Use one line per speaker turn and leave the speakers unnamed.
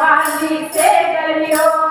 ભગવાનની સે ગયો